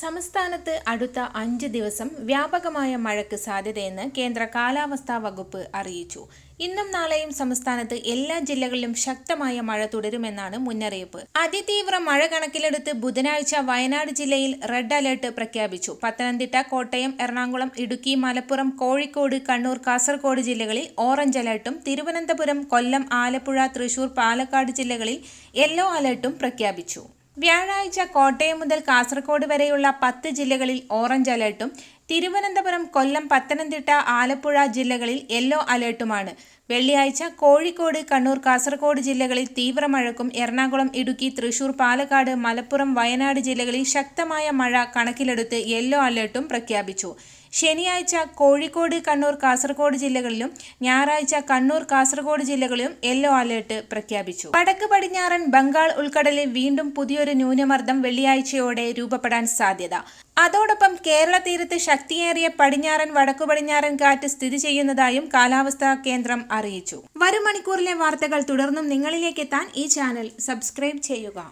സംസ്ഥാനത്ത് അടുത്ത അഞ്ച് ദിവസം വ്യാപകമായ മഴയ്ക്ക് സാധ്യതയെന്ന് കേന്ദ്ര കാലാവസ്ഥാ വകുപ്പ് അറിയിച്ചു. ഇന്നും നാളെയും സംസ്ഥാനത്ത് എല്ലാ ജില്ലകളിലും ശക്തമായ മഴ തുടരുമെന്നാണ് മുന്നറിയിപ്പ്. അതിതീവ്ര മഴ കണക്കിലെടുത്ത് ബുധനാഴ്ച വയനാട് ജില്ലയിൽ റെഡ് അലേർട്ട് പ്രഖ്യാപിച്ചു. പത്തനംതിട്ട കോട്ടയം എറണാകുളം ഇടുക്കി മലപ്പുറം കോഴിക്കോട് കണ്ണൂർ കാസർഗോഡ് ജില്ലകളിൽ ഓറഞ്ച് അലേർട്ടും തിരുവനന്തപുരം കൊല്ലം ആലപ്പുഴ തൃശൂർ പാലക്കാട് ജില്ലകളിൽ യെല്ലോ അലേർട്ടും പ്രഖ്യാപിച്ചു. വ്യാഴാഴ്ച കോട്ടയം മുതൽ കാസർഗോഡ് വരെയുള്ള പത്ത് ജില്ലകളിൽ ഓറഞ്ച് അലേർട്ടും തിരുവനന്തപുരം കൊല്ലം പത്തനംതിട്ട ആലപ്പുഴ ജില്ലകളിൽ യെല്ലോ അലേർട്ടുമാണ്. വെള്ളിയാഴ്ച കോഴിക്കോട് കണ്ണൂർ കാസർഗോഡ് ജില്ലകളിൽ തീവ്ര മഴക്കും എറണാകുളം ഇടുക്കി തൃശൂർ പാലക്കാട് മലപ്പുറം വയനാട് ജില്ലകളിൽ ശക്തമായ മഴ കണക്കിലെടുത്ത് യെല്ലോ അലേർട്ടും പ്രഖ്യാപിച്ചു. ശനിയാഴ്ച കോഴിക്കോട് കണ്ണൂർ കാസർഗോഡ് ജില്ലകളിലും ഞായറാഴ്ച കണ്ണൂർ കാസർഗോഡ് ജില്ലകളിലും യെല്ലോ അലേർട്ട് പ്രഖ്യാപിച്ചു. വടക്ക് പടിഞ്ഞാറൻ ബംഗാൾ ഉൾക്കടലിൽ വീണ്ടും പുതിയൊരു ന്യൂനമർദ്ദം വെള്ളിയാഴ്ചയോടെ രൂപപ്പെടാൻ സാധ്യത. അതോടൊപ്പം കേരള തീരത്ത് ശക്തിയേറിയ പടിഞ്ഞാറൻ വടക്കു പടിഞ്ഞാറൻ കാറ്റ് സ്ഥിതി ചെയ്യുന്നതായും കാലാവസ്ഥാ കേന്ദ്രം അറിയിച്ചു. വരും മണിക്കൂറിലെ വാർത്തകൾ തുടർന്നും നിങ്ങളിലേക്ക് എത്താൻ ഈ ചാനൽ സബ്സ്ക്രൈബ് ചെയ്യുക.